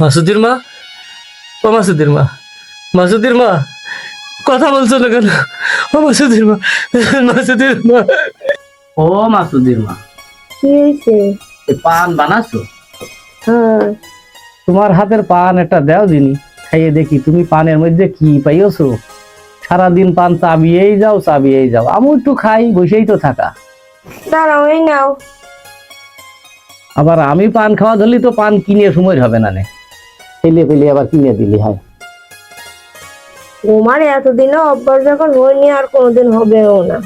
মাসুদির মা? ও মাসুদির মা। মাসুদির মা কথা বলছো না কেন? ও মাসুদির মা মাসুদির মা। ও মাসুদির মা। কি হয়েছে পান বানাছো? হ্যাঁ। তোমার হাতের পান একটা দাও দিনি। খাইয়ে দেখি তুমি পানের মধ্যে কি পাইছো সারাদিন পান চাবিয়েই যাও চাবিয়েই যাও। আমি একটু খাই বসেই তো থাকা। দাঁড়াও এই নাও। আবার আমি পান খাওয়া ধরলি তো পান কিনে সময় হবে না নে। ফেলে ফেলে আবার কিনে দিলি হয়। তোমার এতদিনে অভ্যাস যখন হয়নি আর কোনোদিন হবেও না।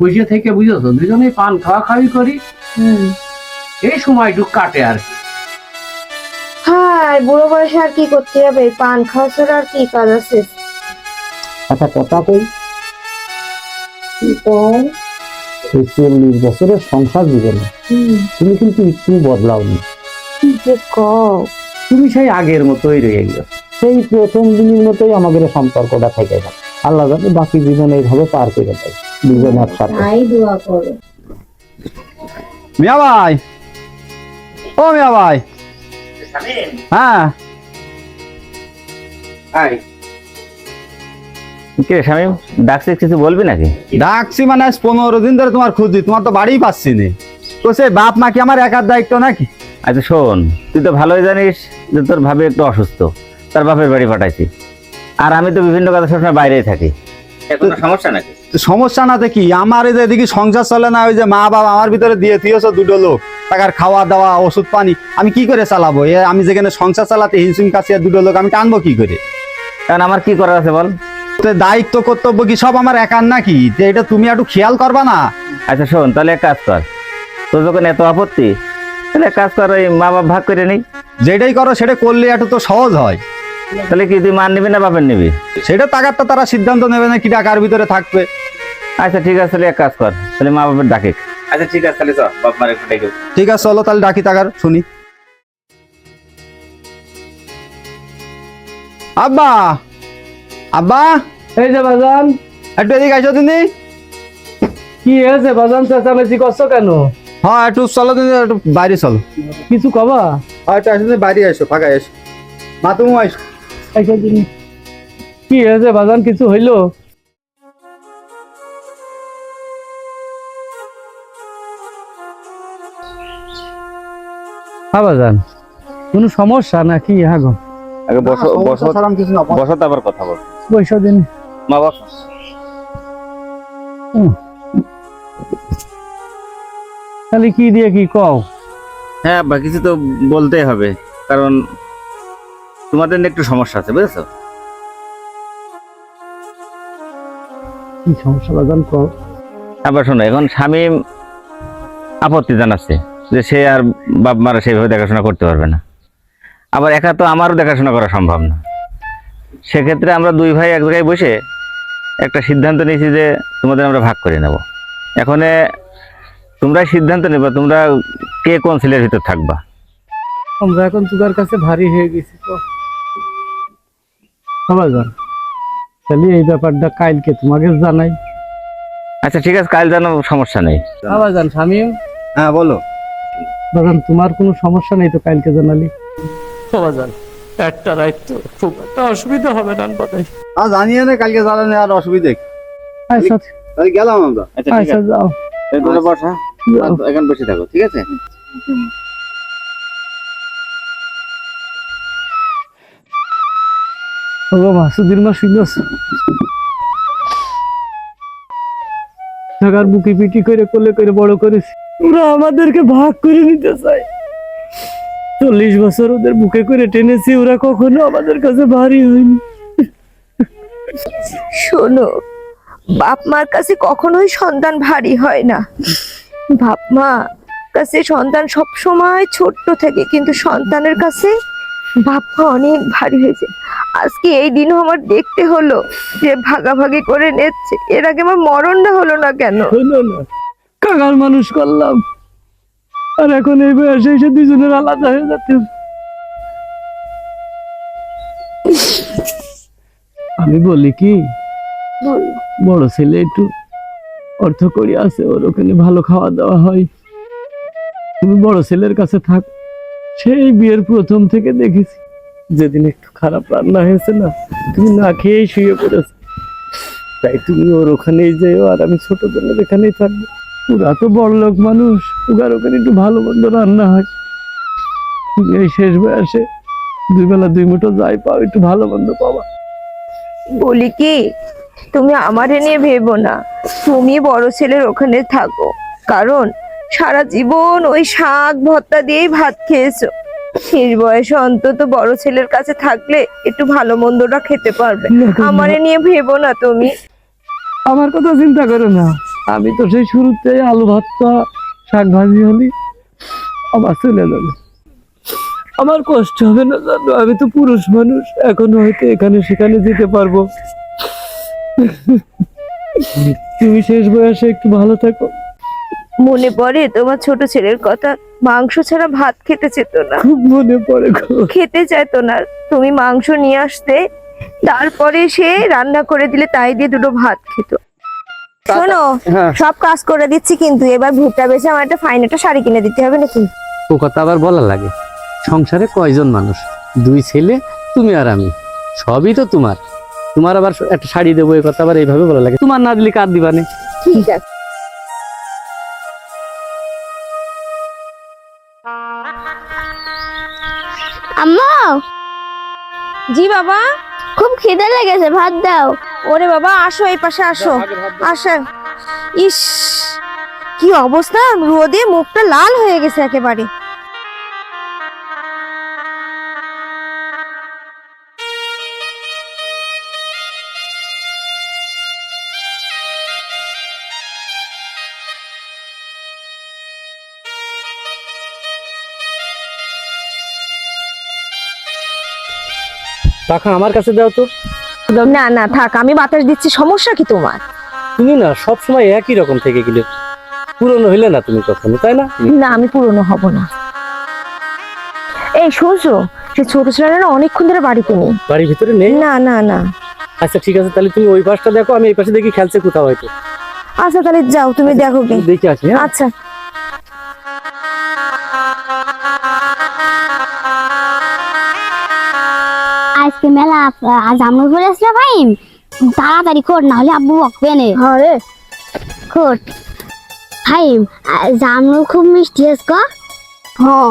বসে থেকে বুঝেছ? দুজনেই পান খাওয়া খাওয়াই করি। এই সময়টুকু কাটে আর কি। হ্যাঁ বুড়ো বয়সে আর কি করতে হবে? পান খাওয়া ছাড়া আর কি কাজ আছে? একটা কথা কই? কি? এই চল্লিশ বছরের সংসার জীবনে হুম, তুমি কিন্তু একটু বদলাওনি। কি যে কও? তুমি সেই আগের মতোই রয়ে গেছো। সেই প্রথম দিনের মতোই আমাদের সম্পর্কটা থেকে গেল। আল্লাহ জানে বাকি জীবন এইভাবে পার করে দেয়। দুজন একসাথে। তাই দোয়া করো। মিয়া ভাই। ও মিয়া ভাই। হ্যাঁ। কে শামিম? ডাকছে কিছু বলবি নাকি? ডাকছি মানে পনেরো দিন ধরে তোমার খুঁজি তোমার তো বাড়িই পাচ্ছি নি। তো সে বাপ মা কি আমার একার দায়িত্ব নাকি? আচ্ছা শোন তুই তো ভালোই জানিস যে তোর ভাবি একটু অসুস্থ। তার বাপের বাড়ি পাঠাইছি। আর আমি তো বিভিন্ন কথা সবসময় বাইরেই থাকি। সমস্যা নাকি? সমস্যা না দেখি আমার এই যে এদিকে সংসার চলে না ওই যে মা বাবা আমার ভিতরে দিয়ে দিয়েছ দুটো লোক। টাকার খাওয়া দাওয়া ওষুধ পানি আমি কি করে চালাবো? এ আমি যেখানে সংসার চালাতে হিমসিম কাছে দুটো লোক আমি টানবো কি করে? কারণ আমার কি করার আছে বল? তো দায়িত্ব কর্তব্য কি সব আমার একার নাকি? যে এটা তুমি একটু খেয়াল করবা না। আচ্ছা শোন তাহলে এক কাজ কর। তোর যখন এত আপত্তি তাহলে কাজ কর ওই মা বাপ ভাগ করে নেই। যেটাই করো সেটা করলে একটু তো সহজ হয়। তাহলে কি তুই মান নিবি না বাপের নিবি? সেটা টাকারটা তারা সিদ্ধান্ত নেবে না কি টাকার ভিতরে থাকবে। আচ্ছা ঠিক আছে তাহলে এক কাজ কর তাহলে মা বাপের ডাকে। আচ্ছা ঠিক আছে তাহলে চল বাপ মার একটু ডেকে ঠিক আছে চলো তাহলে ডাকি টাকার শুনি। আব্বা! আব্বা! এই যে বাজান। একটু এদিকে আইসো তুমি কি হয়েছে? বাজান চেঁচামেচি করছ কেন? হ্যাঁ একটু চলো তুমি একটু বাইরে চলো। কিছু কবা? হ্যাঁ একটু আসো তুমি বাইরে আসো ফাঁকা এসো মা তুমি আচ্ছা, কি হয়েছে বাজান? কিছু হইল? হ্যাঁ বাজান। কোনো সমস্যা নাকি? হ্যাঁ গো। আগে বসো বসো সালাম কিছু না বসো। তারপর কথা বল। বৈশ দিন। মা বসো। তাহলে কি দিয়ে কি কও? হ্যাঁ বা কিছু তো বলতেই হবে কারণ তোমাদের একটু সমস্যা আছে বুঝেছ? কি সমস্যা বাজান কও? আবার শোনো এখন স্বামী আপত্তি জানাচ্ছে যে সে আর বাপ মারা সেইভাবে দেখাশোনা করতে পারবে না। আবার একা তো আমারও দেখাশোনা করা সম্ভব না। সেক্ষেত্রে আমরা দুই ভাই এক জায়গায় বসে একটা সিদ্ধান্ত নিয়েছি যে তোমাদের আমরা ভাগ করে নেব। এখন তোমরা সিদ্ধান্ত নেবে তোমরা কে কোন ছেলের ভিতর থাকবা? আমরা এখন তোদের কাছে ভারী হয়ে গেছি তো। সবাই বাজান তাহলে এই ব্যাপারটা কালকে তোমাকে জানাই। আচ্ছা ঠিক আছে কাল জানো সমস্যা নেই। হ্যাঁ বাজান স্বামী। হ্যাঁ বলো। বাজান তোমার কোনো সমস্যা নেই তো কালকে জানালি? বাজান একটা রাইট তো খুব একটা অসুবিধা হবে না বোধহয় আর জানিয়ে না কালকে জ্বালানি আর অসুবিধে কি? আচ্ছা তাহলে গেলাম আমরা। আচ্ছা ঠিক আচ্ছা আছে যাও। এই তোমরা বসা। এখন বসে থাকো ঠিক আছে? ও মাসুদির মা শুনছ ঢাকার বুকি পিটি করে কোলে করে বড় করেছি। ওরা আমাদেরকে ভাগ করে নিতে চায়। চল্লিশ বছর ওদের বুকে করে টেনেছি ওরা কখনো আমাদের কাছে ভারী হয়নি। শোনো বাপ মার কাছে কখনোই সন্তান ভারী হয় না। বাপ মা কাছে সন্তান সব সময় ছোট্ট থাকে কিন্তু সন্তানের কাছে বাপ মা অনেক ভারী হয়েছে। আজকে এই দিনও আমার দেখতে হলো যে ভাগাভাগি করে নেচ্ছে। এর আগে আমার মরণটা হলো না কেন? কাকার মানুষ করলাম। আর এখন এই বয়সে এসে দুজনের আলাদা হয়ে যাচ্ছে। আমি বলি কি? বলো। বড় ছেলে একটু অর্থ করি আছে, ওর ওখানে ভালো খাওয়া দাওয়া হয়। তুমি বড় ছেলের কাছে থাক, সেই বিয়ের প্রথম থেকে দেখেছি। যেদিন একটু খারাপ রান্না হয়েছে না, তুমি না খেয়েই শুয়ে পড়েছো। তাই তুমি ওর ওখানেই যেও, আর আমি ছোট জনের এখানেই থাকব। ওরা তো বড় লোক মানুষ ওগার ওখানে একটু ভালো মন্দ রান্না হয়। তুমি এই শেষ বয়সে দুই বেলা দুই মুঠো যাই পাও, একটু ভালো মন্দ পাবা। বলি কি, তুমি আমারে নিয়ে ভেবো না। তুমি বড় ছেলের ওখানে থাকো। কারণ সারা জীবন ওই শাক ভত্তা দিয়েই ভাত খেয়েছো। শেষ বয়সে অন্তত বড় ছেলের কাছে থাকলে একটু ভালো মন্দটা খেতে পারবে। আমারে নিয়ে ভেবো না তুমি। আমার কথা চিন্তা করো না। আমি তো সেই শুরুতে আলু ভাতটা শাক ভাজি হলি। আমার চলে যাবে আমার কষ্ট হবে না জানো আমি তো পুরুষ মানুষ। এখন হয়তো এখানে সেখানে যেতে পারব। তুমি শেষ বয়সে একটু ভালো থাকো। মনে পড়ে তোমার ছোট ছেলের কথা মাংস ছাড়া ভাত খেতে চেত না। খুব মনে পড়ে গো। খেতে চাইতো না। তুমি মাংস নিয়ে আসতে তারপরে সে রান্না করে দিলে তাই দিয়ে দুটো ভাত খেত। শোনো হ্যাঁ। সব কাজ করে দিচ্ছি কিন্তু এবার ভুট্টা বেছে আমার একটা ফাইন একটা শাড়ি কিনে দিতে হবে নাকি? ও কথা আবার বলা লাগে। সংসারে কয়জন মানুষ? দুই ছেলে তুমি আর আমি। সবই তো তোমার। তোমার আবার একটা শাড়ি দেবো এই কথা আবার এইভাবে বলা লাগে। তোমার না দিলে কার দিবানে? ঠিক আছে। আম্মা! জি বাবা। খুব খিদে লেগেছে ভাত দাও। ওরে বাবা আসো এই পাশে আসো। আসো। ইস কি অবস্থা? রোদে মুখটা লাল হয়ে গেছে একেবারে। টাকা আমার কাছে দাও তো। না না থাক আমি বাতাস দিচ্ছি সমস্যা কি তোমার? তুমি না সব সময় একই রকম থেকে গেলে। পুরনো হইলে না তুমি কখনো তাই না? না আমি পুরনো হব না। এই শুনছো সে ছোট ছেলেরা না অনেকক্ষণ ধরে বাড়িতে নেই। বাড়ির ভিতরে নেই? না না না। আচ্ছা ঠিক আছে তাহলে তুমি ওই পাশটা দেখো আমি এই পাশে দেখি খেলছে কোথাও হয়তো। আচ্ছা তাহলে যাও তুমি দেখো দেখে আসি হ্যাঁ? আচ্ছা। আজকে মেলা আপ- আজ আমরা করে আসলে ভাই। তাড়াতাড়ি কর না হলে আব্বু বকবে নে। আরে। কর ভাই জামরুল খুব মিষ্টি আজকে হ্যাঁ।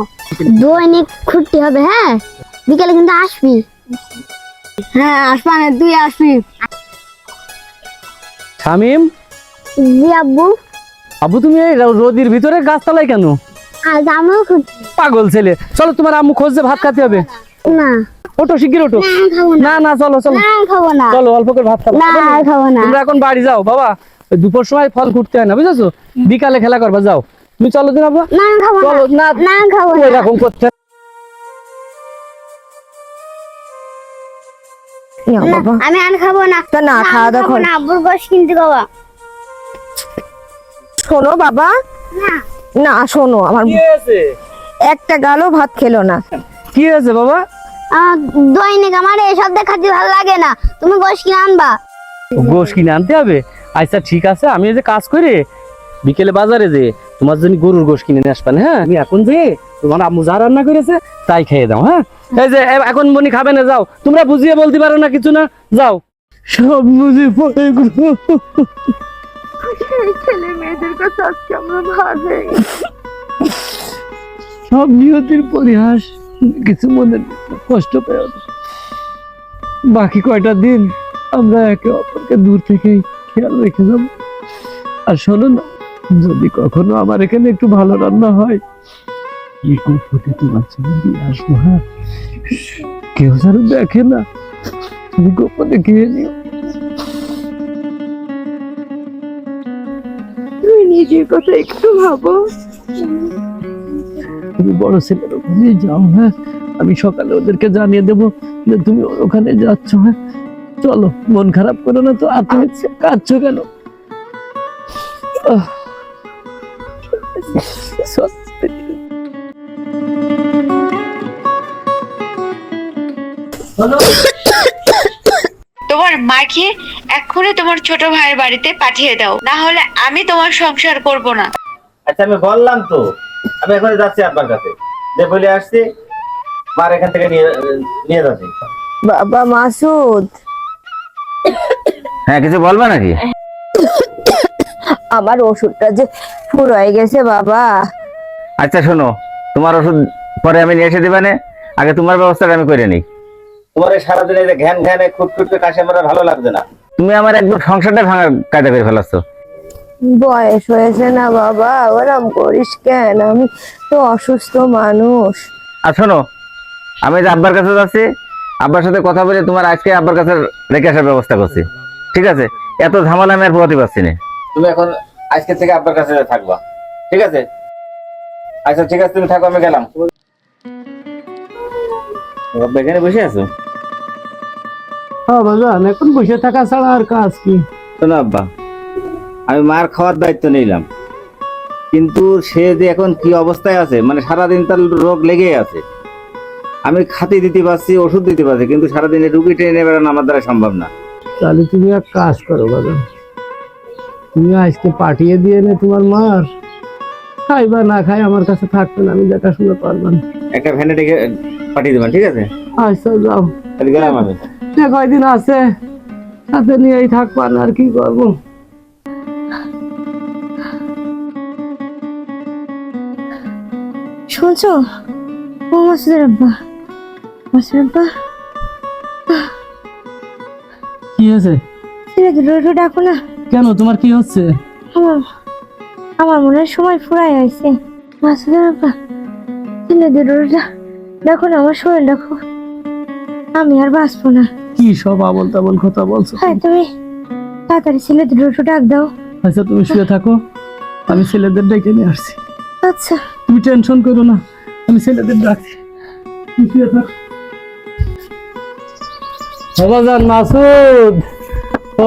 দৈনিক খুঁটতে হবে হ্যাঁ? বিকেলে কিন্তু আসবি। হ্যাঁ আসবা না তুই আসবি। শামিম? জি আব্বু। আবু তুমি এই র- রোদির ভিতরে গাছতলায় কেন? আর জামরুল খুব পাগল ছেলে। চলো তোমার আম্মু খোঁজে ভাত খাতে হবে। না। ওটো শিগগির ওটো না না। চলো চলো। না খাব না। চলো অল্প করে ভাত খাব না খাব না। তোমরা এখন বাড়ি যাও বাবা। দুপুর সময় ফল খুঁটতে হয় না বুঝেছ? বিকালে খেলা করবা যাও। তুমি চলো দিন না চলো না না খাব না। এরকম করতে বাবা। আমি আর খাব না। তা না খাওয়া দাওয়া না আব্বুর গোশ কিনতে খাব শোনো বাবা। না। না শোনো আমার কি হয়েছে? একটা গালও ভাত খেলো না। কি হয়েছে বাবা? দৈনিক আমার এসব দেখাতে ভালো লাগে না। তুমি গোশ কিনে আনবা। গোশ কিনে আনতে হবে? আচ্ছা ঠিক আছে আমি যে কাজ করে বিকেলে বাজারে যে তোমার জন্য গরুর গোশ কিনে নিয়ে আসবেন হ্যাঁ? আমি এখন যে তোমার আম্মু যা রান্না করেছে তাই খেয়ে দাও হ্যাঁ? এই যে এখন মনি খাবে না যাও। তোমরা বুঝিয়ে বলতে পারো না কিছু না যাও। সব বুঝে পড়ে গো। ছেলে মেয়েদের কাছে আজকে আমরা ভাগ সব নিয়তির পরিহাস। কিছু মনে কষ্ট পেও না। বাকি কয়টা দিন আমরা একে অপরকে দূর থেকেই খেয়াল রেখে যাব। আর শোনো না, যদি কখনো আমার এখানে একটু ভালো রান্না হয় দিয়ে আসব হ্যাঁ? কেউ যেন দেখে না, তুমি গোপনে খেয়ে নিও। তুমি নিজের কথা একটু ভাবো। তুমি বড় ছেলের ওখানে যাও হ্যাঁ? আমি সকালে ওদেরকে জানিয়ে দেবো যে তুমি ওর ওখানে যাচ্ছ হ্যাঁ? চলো মন খারাপ করো না তো আর তুমি কাঁদছো কেন? তোমার মাকে এক্ষুনি তোমার ছোট ভাইয়ের বাড়িতে পাঠিয়ে দাও না হলে আমি তোমার সংসার করব না। আচ্ছা আমি বললাম তো। আমি এখন যাচ্ছি আব্বার কাছে। যে বলে আসছি মার এখান থেকে নিয়ে নিয়ে যাচ্ছে। বাবা মাসুদ। হ্যাঁ কিছু বলবে নাকি? আমার ওষুধটা যে ফুরয়ে গেছে বাবা। আচ্ছা শোনো তোমার ওষুধ পরে আমি নিয়ে এসে দিবানে আগে তোমার ব্যবস্থাটা আমি করে নিই। তোমার এই সারাদিন এই যে ঘ্যান ঘ্যানে খুট খুট করে কাশি আমার ভালো লাগছে না। তুমি আমার একদম সংসারটা ভাঙার কায়দা করে ফেলাচ্ছ। বয়স হয়েছে না বাবা ওরম করিস কেন? আমি তো অসুস্থ মানুষ। আর শোনো আমি যে আব্বার কাছে যাচ্ছি আব্বার সাথে কথা বলে তোমার আজকে আব্বার কাছে রেখে আসার ব্যবস্থা করছি। ঠিক আছে? এত ঝামেলা আমি আর পোহাতে পারছি না। তুমি এখন আজকে থেকে আব্বার কাছে থাকবা। ঠিক আছে? আচ্ছা ঠিক আছে তুমি থাকো আমি গেলাম। আব্বা এখানে বসে আছো? হ্যাঁ বাজান এখন বসে থাকা ছাড়া আর কাজ কি? শোনো আব্বা আমি মার খাওয়ার দায়িত্ব নিলাম। কিন্তু সে যে এখন কি অবস্থায় আছে মানে সারাদিন তার রোগ লেগেই আছে। আমি খাতি দিতে পারছি ওষুধ দিতে পারছি কিন্তু সারাদিনে রুগী ট্রেনে বেড়ানো আমার দ্বারা সম্ভব না। তাহলে তুমি এক কাজ করো বাজান তুমি আজকে পাঠিয়ে দিয়ে নে তোমার মার। খাই বা না খাই আমার কাছে থাকবে না আমি দেখাশোনা পারবেন একটা ভ্যানে ডেকে পাঠিয়ে দেবেন ঠিক আছে? আচ্ছা যাও। তাহলে গেলাম আমি। সে কয়দিন আছে? সাথে নিয়েই থাকবান আর কি করব? শুনছো? ও মাসুদের আব্বা। মাসুদের আব্বা? কি হয়েছে? ছেলে দুটো একটু ডাকো না। কেন তোমার কি হচ্ছে? আমার আমার মনে হয় সময় ফুরাই হয়েছে মাসুদের আব্বা দেখো না আমার শরীর দেখো আমি আর বাঁচবো না। কি সব আবল তাবল কথা বলছো হ্যাঁ তুমি? তাড়াতাড়ি ছেলে দুটো একটু ডাক দাও। আচ্ছা তুমি শুয়ে থাকো। আমি ছেলেদের ডেকে নিয়ে আসছি। আচ্ছা। তুমি টেনশন করো না আমি ছেলেদের ডাকছি। বাবাজান মাসুদ।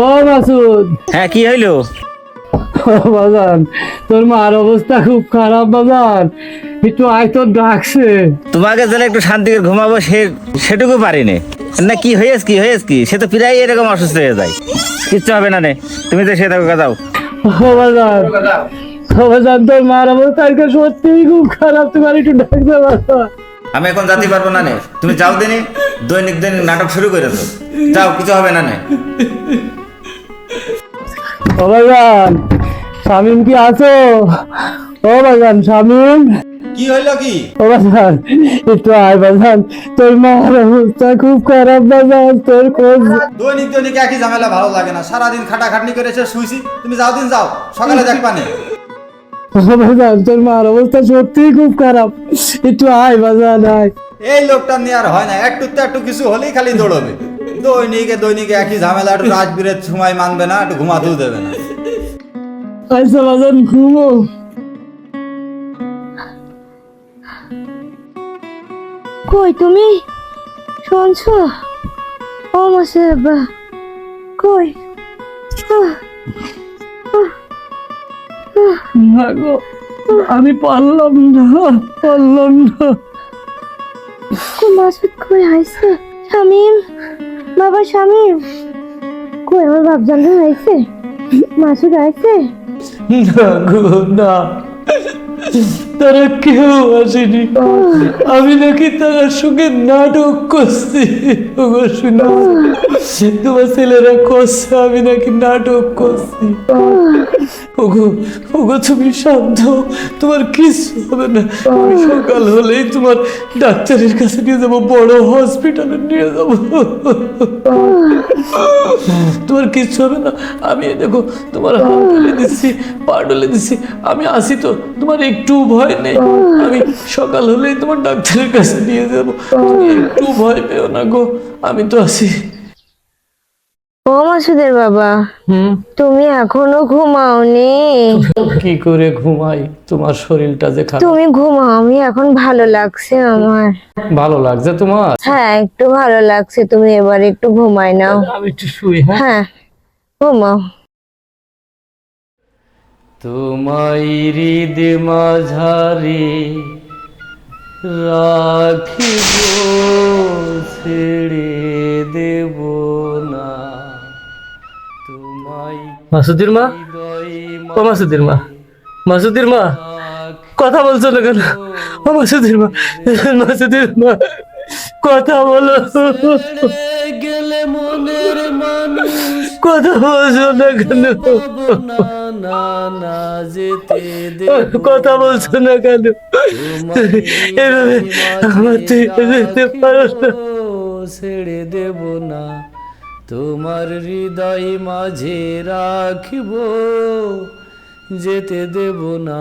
ও মাসুদ। হ্যাঁ কি হইল? বাজান তোর মার অবস্থা খুব খারাপ বাজান একটু আয় তোর ডাকছে। তোমাকে যেন একটু শান্তি করে ঘুমাবো সে সেটুকু পারিনি। না কি হয়েছে কি হয়েছে কি? সে তো প্রায় এরকম অসুস্থ হয়ে যায়। কিচ্ছু হবে না নে। তুমি তো সে থাকো যাও ও বাজান ও বাজান তোর মার অবস্থা আজকে সত্যিই খুব খারাপ তোমার একটু বাজান আমি এখন যেতে পারব না নে তুমি যাও দিনে দৈনিক দৈনিক নাটক শুরু করেছ যাও কিছু হবে না নে। ও বাজান শামিম কি আছো? ও শামিম। কি হইল কি? ও বাজান একটু আয় বাজান তোর মার অবস্থা খুব খারাপ বাজান তোর খোঁজ দৈনিক দৈনিক একই ঝামেলা ভালো লাগে না। সারাদিন খাটাখাটনি করে এসে শুইছি তুমি যাও দিন যাও সকালে দেখবা নে। বাজান তোর মার অবস্থা সত্যিই খুব খারাপ। একটু আয় বাজান আয়। এই লোকটা নিয়ে আর হয় না একটু তো একটু কিছু হলেই খালি দৌড়বে। দৈনিকে দৈনিকে একই ঝামেলা একটু রাজবীরের সময় মানবে না একটু ঘুমাতেও দেবে না। আচ্ছা বাজান ঘুমো। কই তুমি? শুনছো? ও আব্বা কই? আহ, না গো আমি পারলাম না পারলাম না। মাসুদ কই আইছে। শামিম বাবা শামিম কই আমার বাপজান আইছে? মাসুদ আইছে? না গো না। তারা কেউ আসেনি। আমি নাকি তার সঙ্গে নাটক করছি। ওগো শুনো তোমার ছেলেরা করছে, আমি নাকি নাটক করছি। ওগো ওগো, তুমি শান্ত, তোমার কিছু হবে না। আমি সকাল হলেই তোমার ডাক্তারের কাছে নিয়ে যাব, বড় হসপিটালে তোমার কিচ্ছু হবে না। আমি দেখো, তোমার হাত ডলে দিচ্ছি, পা ডলে দিচ্ছি। আমি আসি তো, তোমার একটু ভয় নেই। আমি সকাল হলেই তোমার ডাক্তারের কাছে নিয়ে যাব। তুমি একটু ভয় পেও না গো। আমি তো আছি। ও মাসুদের বাবা হুম? তুমি এখনও ঘুমাওনি? কি করে ঘুমাই? তোমার শরীরটা যে খারাপ। তুমি ঘুমাও আমি এখন ভালো লাগছে আমার। ভালো লাগছে তোমার? হ্যাঁ একটু ভালো লাগছে তুমি এবার একটু ঘুমাই নাও। আমি একটু শুই হ্যাঁ? হ্যাঁ ঘুমাও। তোমায় হৃদ মাঝারে রাখিব ছেড়ে দেব না। তোমায় মাসুদির মা? ও মাসুদির মা। মাসুদির মা কথা বলছো না কেন? ও মাসুদির মা মাসুদির মা। কথা বলো। গেলে মনের মানুষ কথা বলছো না কেন? কথা বলছো না কেন? এভাবে আমার যেতে পারো না ছেড়ে দেব না। তোমার হৃদয় মাঝে রাখব, যেতে দেব না।